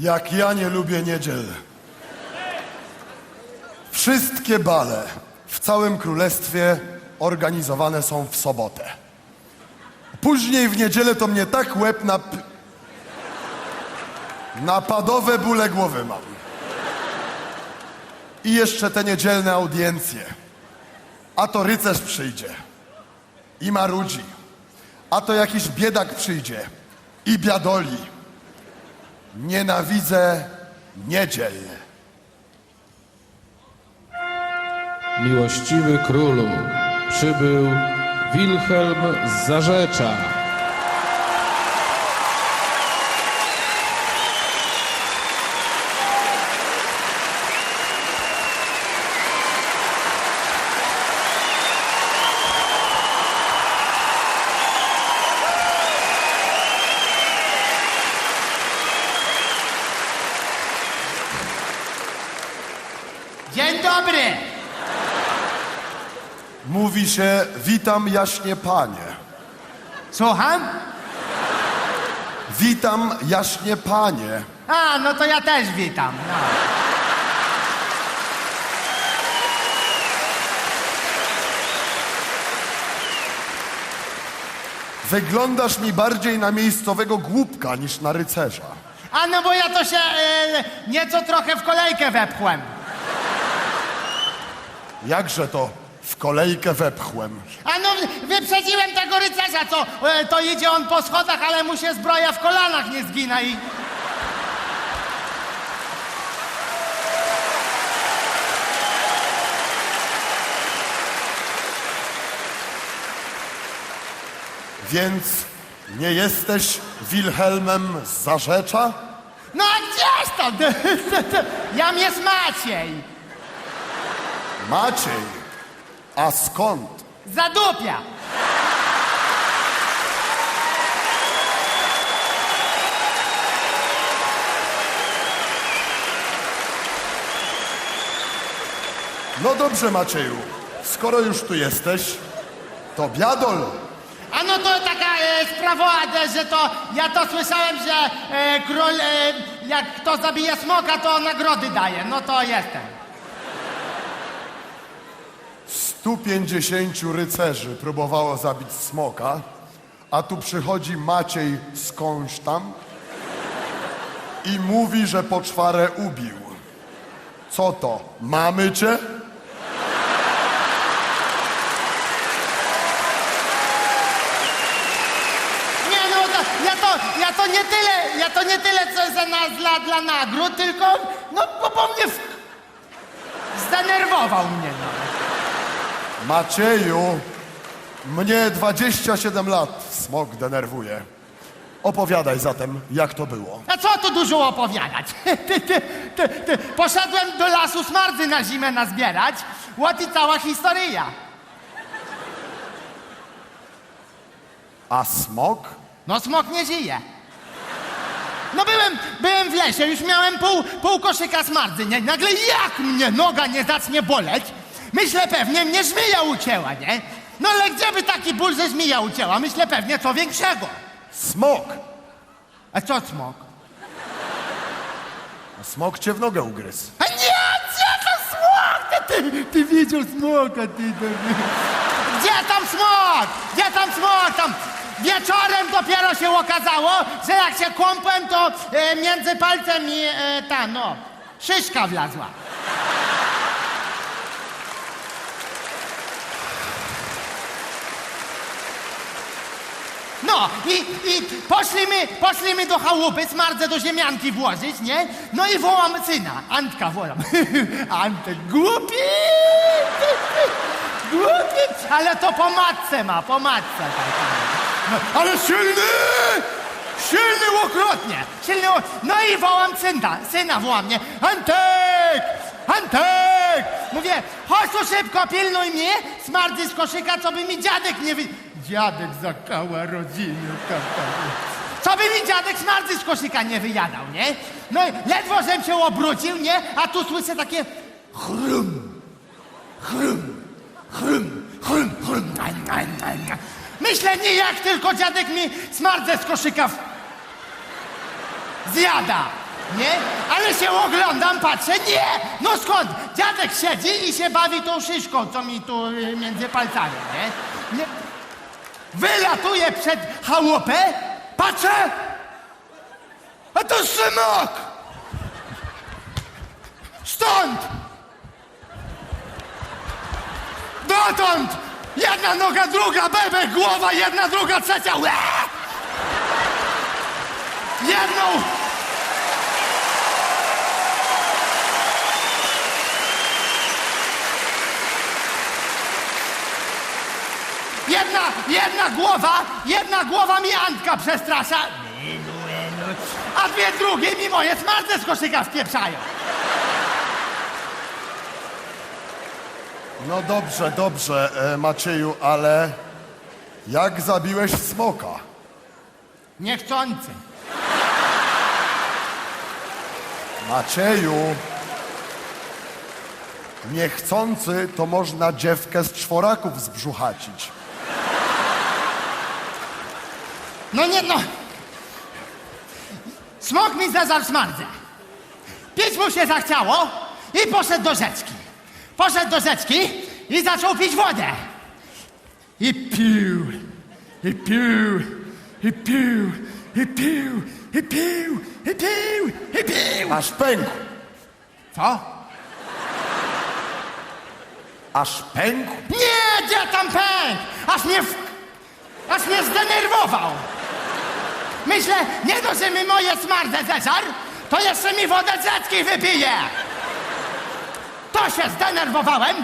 Jak ja nie lubię niedziel. Wszystkie bale w całym królestwie organizowane są w sobotę. Później w niedzielę to mnie tak łeb na... Napadowe bóle głowy mam. I jeszcze te niedzielne audiencje. A to rycerz przyjdzie i marudzi. A to jakiś biedak przyjdzie i biadoli. Nienawidzę niedziel. Miłościwy królu, przybył Wilhelm z Zarzecza. Mówi się, witam jaśnie panie. Słucham? Witam jaśnie panie. A, no to ja też witam. No. Wyglądasz mi bardziej na miejscowego głupka niż na rycerza. A no bo ja to się e, nieco trochę w kolejkę wepchłem. Jakże to w kolejkę wepchłem. A no wyprzedziłem tego rycerza, co e, to idzie on po schodach, ale mu się zbroja w kolanach nie zgina i... Więc nie jesteś Wilhelmem z Zarzecza? No a gdzież to? Jam jest Maciej. Maciej. A skąd? Zadupia. No dobrze, Macieju. Skoro już tu jesteś, to biadol. A no to taka e, sprawa, e, że to ja to słyszałem, że e, król, e, jak kto zabije smoka, to nagrody daje. No to jestem. 150 rycerzy próbowało zabić smoka, a tu przychodzi Maciej skądś tam i mówi, że poczwarę ubił. Co to? Mamy cię? Nie no, to, ja to, ja to nie tyle, ja to nie tyle co za nas dla, dla nagród, tylko no bo, bo mnie w... zdenerwował mnie. No. Macieju, mnie 27 lat smok denerwuje. Opowiadaj zatem, jak to było. A co tu dużo opowiadać? Ty, ty, ty, ty. Poszedłem do lasu smardzy na zimę nazbierać, łot i cała historia. A smok? No smok nie żyje. No byłem, byłem w lesie, już miałem pół, pół koszyka smardzy, nie? Nagle jak mnie noga nie zacznie boleć? Myślę pewnie mnie żmija ucięła, nie? No ale gdzie by taki ból, że żmija ucięła? Myślę pewnie co większego. Smok! A co smok? A smok cię w nogę ugryzł. A nie, gdzie to smok? Ty, ty, widział smoka, ty, ty. Gdzie tam smok? Gdzie tam smok? Tam wieczorem dopiero się okazało, że jak się kąpłem, to e, między palcem i e, ta, no, szyszka wlazła. No i, i poszliśmy, poszliśmy do chałupy, smardzę do ziemianki włożyć, nie? No i wołam syna, Antka wołam. Antek, głupi! Głupi! Ale to po matce ma, po matce. No, ale silny! Silny łokrotnie! Silny. No i wołam syna, syna wołam, nie? Antek! Antek! Mówię, chodź tu szybko, pilnuj mnie, smardy z koszyka, co by mi dziadek nie wy... Dziadek zakała rodzinę, tata. Co by mi dziadek smardy z koszyka nie wyjadał, nie? No i ledwo żem się obrócił, nie? A tu słyszę takie chrum, chrum, chrum, chrum, chrum. Myślę, nie jak tylko dziadek mi smardzę z koszyka w... zjada. Nie? Ale się oglądam, patrzę, nie! No skąd? Dziadek siedzi i się bawi tą szyszką, co mi tu y, między palcami, nie? nie? Wylatuje przed chałupę, patrzę, a to Szymok! Stąd! Dotąd! Jedna noga, druga, bebek, głowa, jedna, druga, trzecia, łe! Jedną! Jedna, jedna głowa, jedna głowa mi Antka przestrasza. A dwie drugie mi moje smarce z koszyka wpieprzają. No dobrze, dobrze, e, Macieju, ale jak zabiłeś smoka? Niechcący. Macieju, niechcący to można dziewkę z czworaków zbrzuchacić. No nie, no. Smok mi zażarł smardzę. Pić mu się zachciało i poszedł do rzeczki. Poszedł do rzeczki i zaczął pić wodę. I pił, i pił, i pił, i pił, i pił, i pił, i pił. Aż pękł, Co? aż pękł. Nie, gdzie tam pęk? Aż mnie, w... aż mnie zdenerwował. Myślę, nie dość, że mi moje smardę zeżar, to jeszcze mi wodę z rzeczki wypije. To się zdenerwowałem,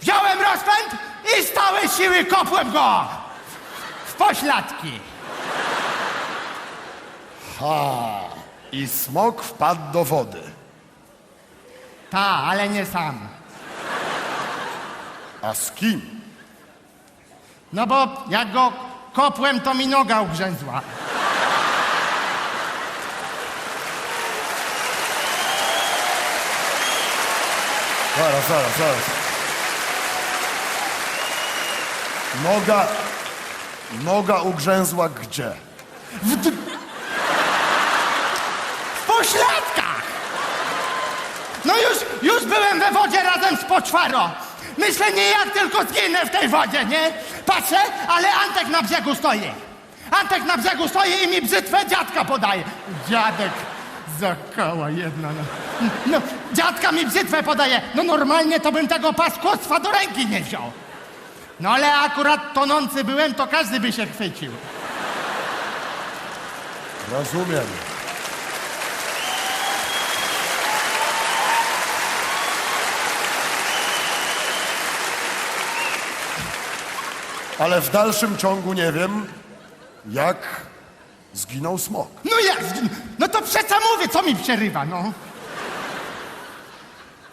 wziąłem rozpęd i z całej siły kopłem go w pośladki. I smok wpadł do wody. Ta, ale nie sam. A z kim? No bo jak go kopłem, to mi noga ugrzęzła. Zaraz, zaraz, zaraz. Noga, noga ugrzęzła gdzie? W pośladkach! No już, już byłem we wodzie razem z poczwaro. Myślę, nie jak tylko zginę w tej wodzie, nie? Patrzę, ale Antek na brzegu stoi. Antek na brzegu stoi i mi brzytwę dziadka podaje. Dziadek za koła jedna. No. no, dziadka mi brzytwę podaje. No normalnie to bym tego paskostwa do ręki nie wziął. No ale akurat tonący byłem, to każdy by się chwycił. Rozumiem. Ale w dalszym ciągu nie wiem, jak zginął smok. No jak? zgin- No to przeca mówię, co mi przerywa, no.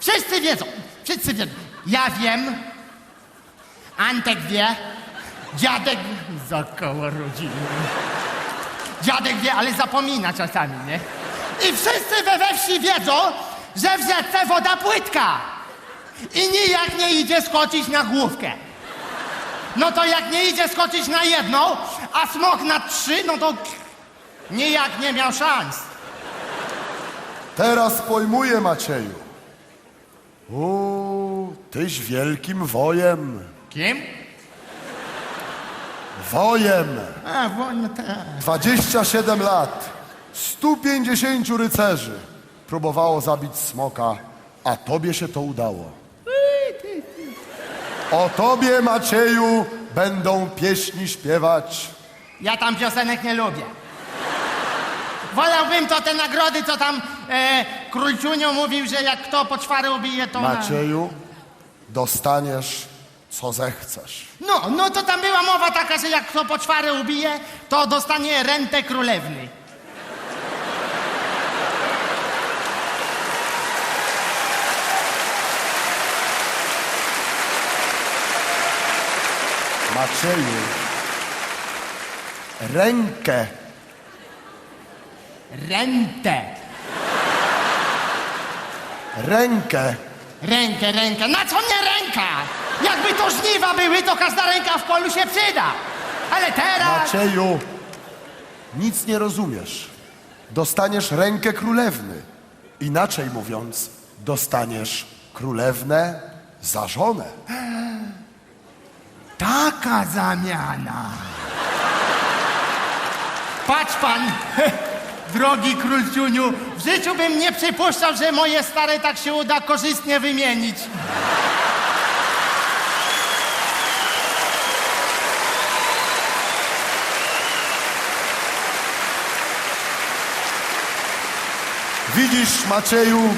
Wszyscy wiedzą, wszyscy wiedzą. Ja wiem, Antek wie, dziadek za koło rodziny. Dziadek wie, ale zapomina czasami, nie? I wszyscy we we wsi wiedzą, że w rzece woda płytka. I nijak nie idzie skoczyć na główkę. No to jak nie idzie skoczyć na jedną, a smok na trzy, no to nijak nie miał szans. Teraz pojmuję, Macieju. U, tyś wielkim wojem. Kim? Wojem. A, wo- no tak. 27 lat. 150 rycerzy próbowało zabić smoka, a tobie się to udało. O tobie, Macieju, będą pieśni śpiewać. Ja tam piosenek nie lubię. Wolałbym to te nagrody, co tam e, Królciunio mówił, że jak kto po czwary ubije, to... na- Macieju, dostaniesz, co zechcesz. No, no to tam była mowa taka, że jak kto po czwary ubije, to dostanie rentę królewny. Macieju, rękę Rentę. Rękę. Rękę, rękę. Na co mnie ręka? Jakby to żniwa były, to każda ręka w polu się przyda. Ale teraz... Macieju, nic nie rozumiesz. dostaniesz rękę królewny. Inaczej mówiąc, dostaniesz królewnę za żonę. Taka zamiana. Patrz pan, drogi królciuniu, w życiu bym nie przypuszczał, że moje stare tak się uda korzystnie wymienić. Widzisz, Macieju,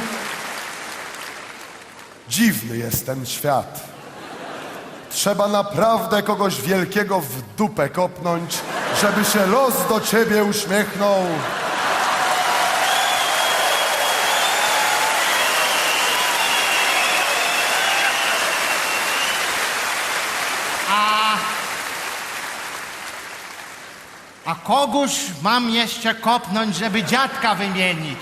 dziwny jest ten świat. Trzeba naprawdę kogoś wielkiego w dupę kopnąć, żeby się los do ciebie uśmiechnął. A... A kogóż mam jeszcze kopnąć, żeby dziadka wymienić?